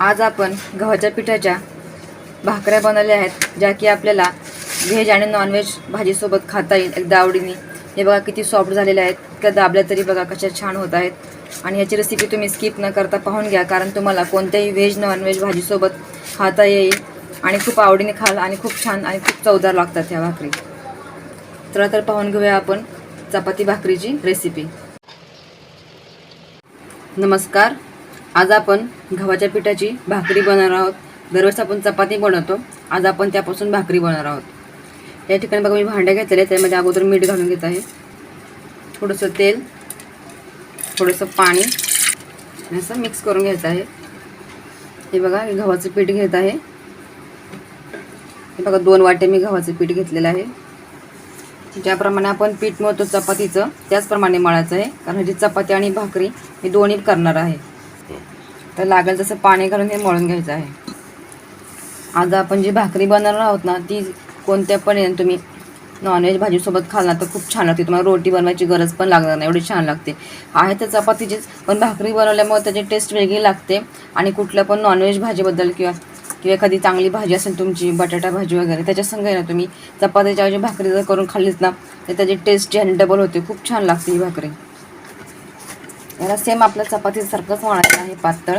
आज आपण गव्हाच्या पिठाच्या भाकऱ्या बनवल्या आहेत ज्या की आपल्याला व्हेज आणि नॉनव्हेज भाजीसोबत खाता येईल. एकदा आवडीने. हे बघा किती सॉफ्ट झालेले आहेत. इतक्या दाबल्या तरी बघा कशा छान होत आहेत. आणि याची रेसिपी तुम्ही स्किप न करता पाहून घ्या कारण तुम्हाला कोणत्याही व्हेज नॉनव्हेज भाजीसोबत खाता येईल. आणि खूप आवडीने खाल आणि खूप छान आणि खूप चवदार लागतात ह्या भाकरी. चला तर पाहून घेऊया आपण चपाती भाकरीची रेसिपी नमस्कार. आज आपण गव्हाच्या पिठाची भाकरी बनवणार आहोत. दरवेळेस आपण चपाती बनवतो. आज आपण त्यापासून भाकरी बनवणार आहोत. या ठिकाणी बघा मी भांड्या घेतलेले त्यामध्ये अगोदर मीठ घालून घेत आहे. थोडंसं तेल थोडंसं पाणी असं मिक्स करून घ्यायचं आहे. हे बघा मी गव्हाचं पीठ घेत आहे. हे बघा दोन वाटे मी गव्हाचं पीठ घेतलेलं आहे. ज्याप्रमाणे आपण पीठ मळतो चपातीचं त्याचप्रमाणे मळायचं आहे. कारण जी चपाती आणि भाकरी हे दोन्ही करणार आहे. तर लागेल तसं पाणी घालून हे मळून घ्यायचं आहे. आज आपण जी भाकरी बनवणार आहोत ना ती कोणत्या पण तुम्ही नॉनव्हेज भाजीसोबत खाल तर खूप छान लागते. तुम्हाला रोटी बनवायची गरज पण लागणार नाही एवढी छान लागते. आहे तर चपातीचीच पण भाकरी बनवल्यामुळे त्याची टेस्ट वेगळी लागते. आणि कुठल्या पण नॉनव्हेज भाजीबद्दल किंवा किंवा एखादी चांगली भाजी असेल तुमची बटाटा भाजी वगैरे त्याच्या संग ना तुम्ही चपातीच्या ऐवजी भाकरी जर करून खाल्लीच ना तर त्याची टेस्ट जी आहे डबल होते. खूप छान लागते ही भाकरी. याला सेम आपल्या चपातीसारखंच म्हणायचं आहे पातळ.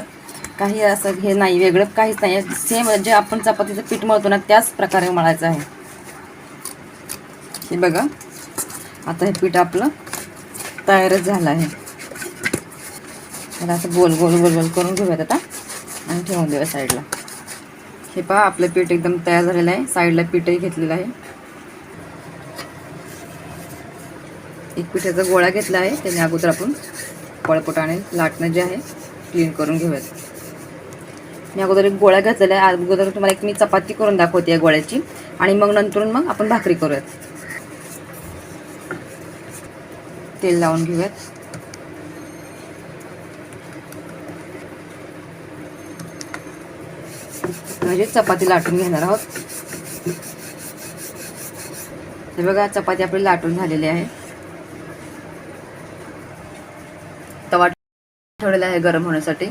काही असं हे नाही वेगळं काहीच नाही. सेम जे आपण चपातीचं पीठ मळतो ना त्याच प्रकारे मळायचं आहे. हे बघा. आता हे पीठ आपलं तयारच झालं आहे. त्याला असं गोल गोल गोल गोल करून घेऊयात आता. आणि ठेवून देऊया साईडला. हे पहा आपलं पीठ एकदम तयार झालेलं आहे. साईडला पीठही घेतलेलं आहे. एक पिठाचा गोळा घेतला आहे त्याने अगोदर आपण पळपटाने लाटणं जे आहे क्लीन करून घेऊयात. मी अगोदर एक गोळ्या घातलेल्या आहे अगोदर तुम्हाला एक मी चपाती करून दाखवते या गोळ्याची. आणि मग नंतरून मग आपण भाकरी करूयात. तेल लावून घेऊयात. म्हणजे चपाती लाटून घेणार आहोत. हे बघा चपाती आपली लाटून झालेली आहे. ठेवलेला आहे गरम होण्यासाठी.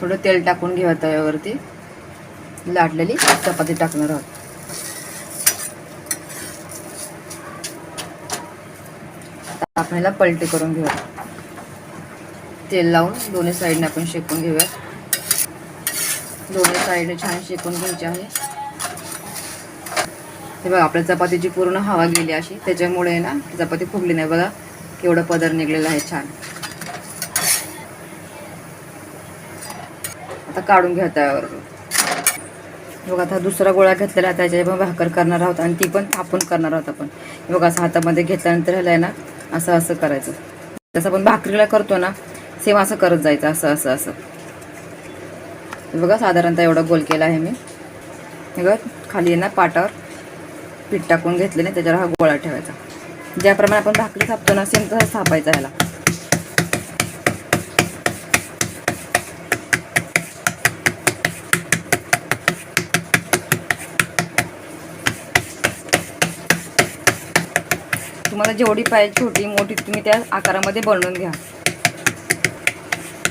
थोडं तेल टाकून घेऊया तव्यावरती. लाटलेली चपाती टाकणार आहोत. आता आपण ह्याला पलटी करून घेऊया. तेल लावून दोन्ही साईडने आपण शेकून घेऊया दोन्ही साईडने छान शेकून घ्यायचे आहे. हे बघा आपल्या चपातीची पूर्ण हवा गेली अशी. त्याच्यामुळे ना चपाती फुगली नाही. बघा केवढं पदर निघलेलं आहे छान. आता काढून घ्या त्यावर. बघा आता दुसरा गोळा घेतलेला त्याच्या पण भाकर करणार आहोत आणि ती पण थापून करणार आहोत आपण. बघा असं हातामध्ये घेतल्यानंतर ह्याला आहे ना असं असं करायचं. जसं आपण भाकरीला करतो ना सेम असं करत जायचं असं असं असं. बघा साधारणतः एवढा गोल केला आहे मी. बघा खाली ना पाटावर पीठ टाकून घेतलेलं त्याच्यावर हा गोळा ठेवायचा. ज्याप्रमाणे आपण भाकरी थापतो ना सेम तसं थापायचा ह्याला. तुम्हाला जेवढी पाहिजे छोटी मोठी तुम्ही त्या आकारामध्ये बनवून घ्या.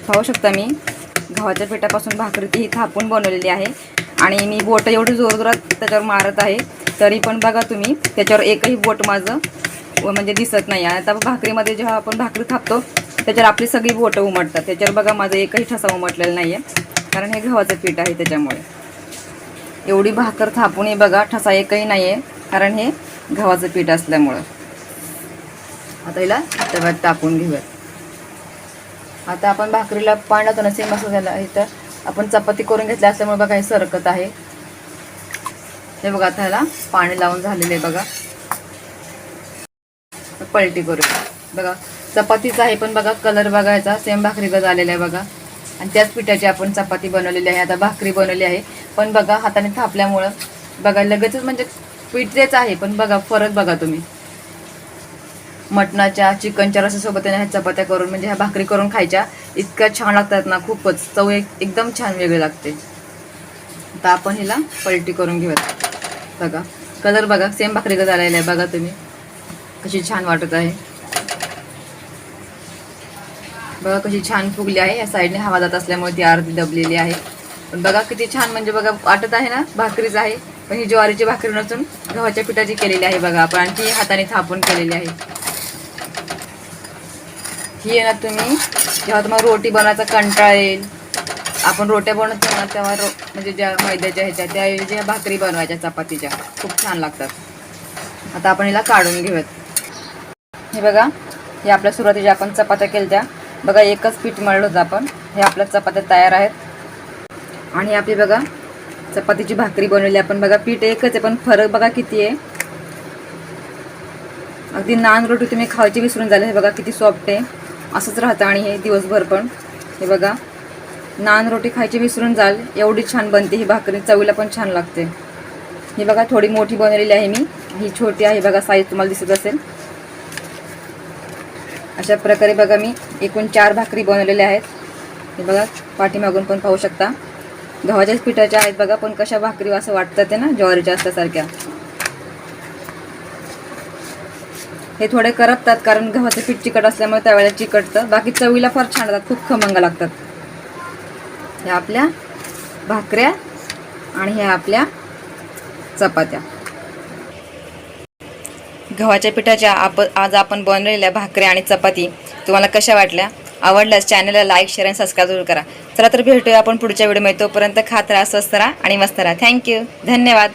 पाहू शकता मी गव्हाच्या पिठापासून भाकरी ती थापून बनवलेली आहे. आणि मी बोट एवढी जोरजोरात त्याच्यावर मारत आहे तरी पण बघा तुम्ही त्याच्यावर एकही बोट माझं म्हणजे दिसत नाही. आणि आता भाकरीमध्ये जेव्हा आपण भाकरी थापतो त्याच्यावर आपली सगळी बोटं उमटतात. त्याच्यावर बघा माझं एकही ठसा उमटलेला नाही आहे कारण हे गव्हाचं पीठ आहे त्याच्यामुळे. एवढी भाकर थापूनही बघा ठसा एकही नाही आहे कारण हे गव्हाचं पीठ असल्यामुळं. आता हिला तव्यात टाकून घेऊयात आता आपण भाकरीला पाणी लावतो ना सेम असं झालं. आहे तर आपण चपाती करून घेतल्या असल्यामुळे बघा हे सरकत आहे. हे बघा आता ह्याला पाणी लावून झालेलं आहे बघा. पलटी करूया. बघा चपातीचा आहे पण बघा कलर बघायचा. सेम भाकरी गज आलेला आहे बघा. आणि त्याच पिठाची आपण चपाती बनवलेली आहे. आता भाकरी बनवली आहे. पण बघा हाताने थापल्यामुळं बघा लगेचच म्हणजे पीठ तेच आहे. पण बघा फरक बघा तुम्ही. मटणाच्या चिकनच्या रसासोबत ह्या चपात्या करून म्हणजे ह्या भाकरी करून खायच्या इतक्या छान लागतात ना खूपच. चव एक एकदम छान वेगळी लागते. आता आपण हिला पलटी करून घेऊयात. बघा कलर बघा सेम भाकरी का आलेला आहे बघा तुम्ही. कशी छान वाटत आहे. बघा कशी छान फुगली आहे. या साईडने हवा जात असल्यामुळे ती अर्धी दबलेली आहे. पण बघा किती छान म्हणजे बघा वाटत आहे ना भाकरीच आहे. पण ही ज्वारीची भाकरी नसून गव्हाच्या पिठाची केलेली आहे बघा. आपण आणखी हाताने थापून केलेली आहे. ही आहे ना तुम्ही. जेव्हा तुम्हाला रोटी बनवायचा कंटाळा येईल. आपण रोट्या बनवतो ना तेव्हा रो म्हणजे ज्या मैद्याच्या ह्याच्या त्याऐवजी ह्या भाकरी बनवायच्या चपातीच्या. खूप छान लागतात. आता आपण हिला काढून घेऊयात. हे बघा हे आपल्या सुरुवातीच्या आपण चपात्या केल्या त्या बघा एकच पीठ मळलं होतं आपण. हे आपल्या चपात्या तयार आहेत. आणि आपली बघा चपातीची भाकरी बनवली. आपण बघा पीठ एकच आहे पण फरक बघा किती आहे. अगदी नान रोटी तुम्ही खायची विसरून झाले. हे बघा किती सॉफ्ट आहे. असंच राहतं आणि हे दिवसभर पण. हे बघा. नान रोटी खायची विसरून जाल. एवढी छान बनते ही भाकरी. चवीला पण छान लागते. ही बघा थोडी मोठी बनवलेली आहे मी. ही छोटी आहे. बघा साईज तुम्हाला दिसत असेल. अशा प्रकारे बघा मी एकूण चार भाकरी बनवलेल्या आहेत. हे बघा पाठीमागून पण पाहू शकता. गव्हाच्याच पिठाच्या आहेत बघा पण कशा भाकरी असं वाटतं ते ना ज्वारीच्या असल्यासारख्या. हे थोडे करपतात कारण गव्हाचं पीठ चिकट असल्यामुळे त्यावेळेला चिकटतं. बाकी चवीला फार छान लागतात खूप खमंग लागतात. ह्या आपल्या भाकऱ्या आणि ह्या आपल्या चपात्या. गव्हाच्या पिठाच्या आप आज आपण बनवलेल्या भाकऱ्या आणि चपाती तुम्हाला कशा वाटल्या? आवडल्यास चॅनलला लाईक शेअर आणि सबस्क्राईब जरूर करा. चला तर भेटूया आपण पुढच्या व्हिडिओमध्ये तोपर्यंत खात राहा स्वस्त राहा आणि मस्त राहा. थँक्यू धन्यवाद.